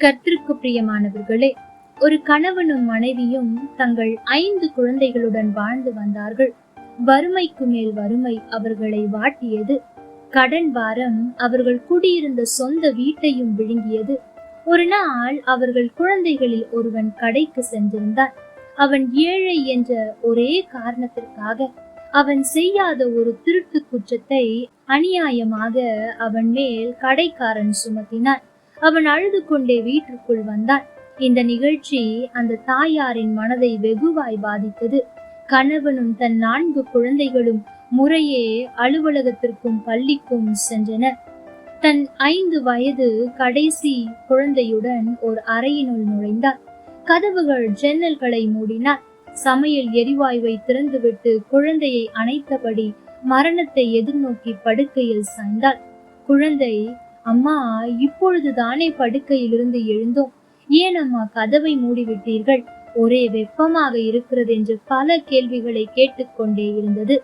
கர்த்திற்கு பிரியமானவர்களே ஒரு கணவனும் மனைவியும் தங்கள் ஐந்து குழந்தைகளுடன் வாழ்ந்து வந்தார்கள். வறுமைக்கு மேல் வறுமை அவர்களை வாட்டியது. கடன் வாரம் அவர்கள் குடியிருந்த சொந்த வீட்டையும் விழுங்கியது. ஒரு நாள் அவர்கள் குழந்தைகளில் ஒருவன் கடைக்கு சென்றிருந்தான். அவன் ஏழை என்ற ஒரே காரணத்திற்காக அவன் செய்யாத ஒரு திருட்டு குற்றத்தை அநியாயமாக அவன் மேல் கடைக்காரன் சுமத்தினான். அவன் அழுது கொண்டே வீட்டிற்குள் வந்தான். இந்த நிகழ்ச்சி அந்த தாயாரின் மனதை வெகுவாய் பாதித்தது. கணவனும் தன் நான்கு குழந்தைகளும் முறையே அலுவலகத்திற்கும் பள்ளிக்கும் சென்றனர். தன் ஐந்து வயது கடைசி குழந்தையுடன் ஒரு அறையினுள் நுழைந்தார் கதவுகள் ஜன்னல்களை மூடினார். சமையல் எரிவாயுவை திறந்துவிட்டு குழந்தையை அணைத்தபடி மரணத்தை எதிர்நோக்கி படுக்கையில் சாய்ந்தாள். குழந்தை அம்மா இப்பொழுது தானே படுக்கையிலிருந்து எழுந்தோம். ஏன் அம்மா கதவை மூடிவிட்டீர்கள். ஒரே வெப்பமாக இருக்கிறது என்று பல கேள்விகளை கேட்டுக்கொண்டே இருந்தது.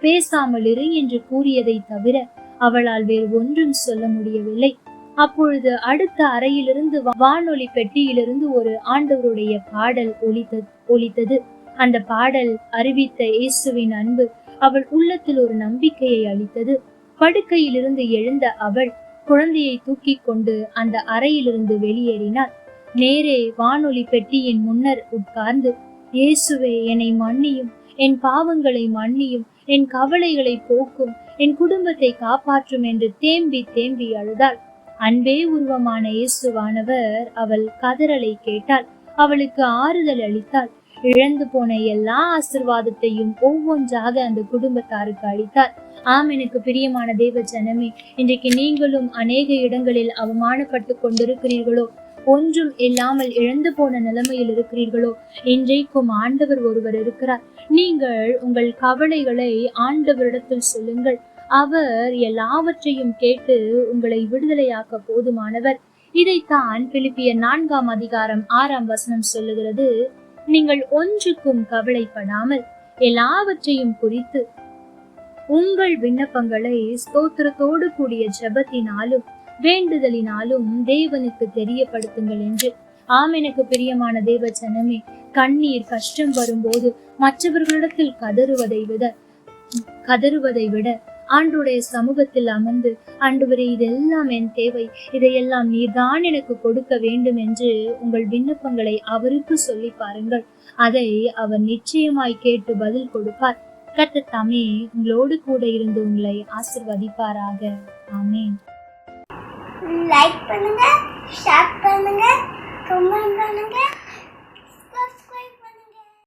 பேசாமல் இரு என்று கூறியதை தவிர அவளால் வேறு ஒன்றும் சொல்ல முடியவில்லை. அப்பொழுது அடுத்த அறையிலிருந்து வானொலி பெட்டியிலிருந்து ஒரு ஆண்டவருடைய பாடல் ஒலித்த ஒலித்தது. அந்த பாடல் அறிவித்த இயேசுவின் அன்பு அவள் உள்ளத்தில் ஒரு நம்பிக்கையை அளித்தது. படுக்கையிலிருந்து எழுந்த அவள் குழந்தையை தூக்கி கொண்டு அந்த அறையிலிருந்து வெளியேறினாள். நேரே வானொலி பெட்டியின் முன்னர் உட்கார்ந்து இயேசுவே என்னை மன்னியும். என் பாவங்களை மன்னியும். என் கவலைகளை போக்கும். என் குடும்பத்தை காப்பாற்றும் என்று தேம்பி தேம்பி அழுதாள். அன்பே உருவமான இயேசுவானவர் அவள் கதறலை கேட்டாள். அவளுக்கு ஆறுதல் அளித்தாள். இழந்து போன எல்லா ஆசிர்வாதத்தையும் ஒவ்வொன்றாக அந்த குடும்பத்தாருக்கு அளித்தார். ஆம் எனக்கு பிரியமான தேவ ஜனமே இன்றைக்கு நீங்களும் அநேக இடங்களில் அவமானப்பட்டு கொண்டிருக்கிறீர்களோ? ஒன்றும் இல்லாமல் இழந்து போன நிலைமையில் இருக்கிறீர்களோ? இன்றைக்கும் ஆண்டவர் ஒருவர் இருக்கிறார். நீங்கள் உங்கள் கவலைகளை ஆண்டவரிடத்தில் சொல்லுங்கள். அவர் எல்லாவற்றையும் கேட்டு உங்களை விடுதலையாக்க போதுமானவர். இதைத்தான் பிலிப்பிய நான்காம் அதிகாரம் ஆறாம் வசனம் சொல்லுகிறது. நீங்கள் ஒன்றுக்கும் கவலைப்படாமல் எல்லாவற்றையும் குறித்து உங்கள் விண்ணப்பங்களை ஸ்தோத்திரத்தோடு கூடிய ஜெபத்தினாலும் வேண்டுதலினாலும் தேவனுக்கு தெரியப்படுத்துங்கள் என்று. ஆம் எனக்கு பிரியமான தேவ ஜனமே கண்ணீர் கஷ்டம் வரும்போது மற்றவர்களிடத்தில் கதறுவதை விட கதறுவதை விட ஆண்டுடைய சமூகத்தில் அமர்ந்து ஆண்டவரே இதெல்லாம் என் தேவை. இதையெல்லாம் நீர்தான் எனக்கு கொடுக்க வேண்டும் என்று உங்கள் விண்ணப்பங்களை அவருக்கு சொல்லி பாருங்கள். அதை அவர் நிச்சயமாய் கேட்டு பதில் கொடுப்பார். கர்த்தர் தாமே உங்களோடு கூட இருந்து உங்களை ஆசிர்வதிப்பாராக. ஆமேன். லைக் பண்ணுங்க ஷேர் பண்ணுங்க கமெண்ட் பண்ணுங்க.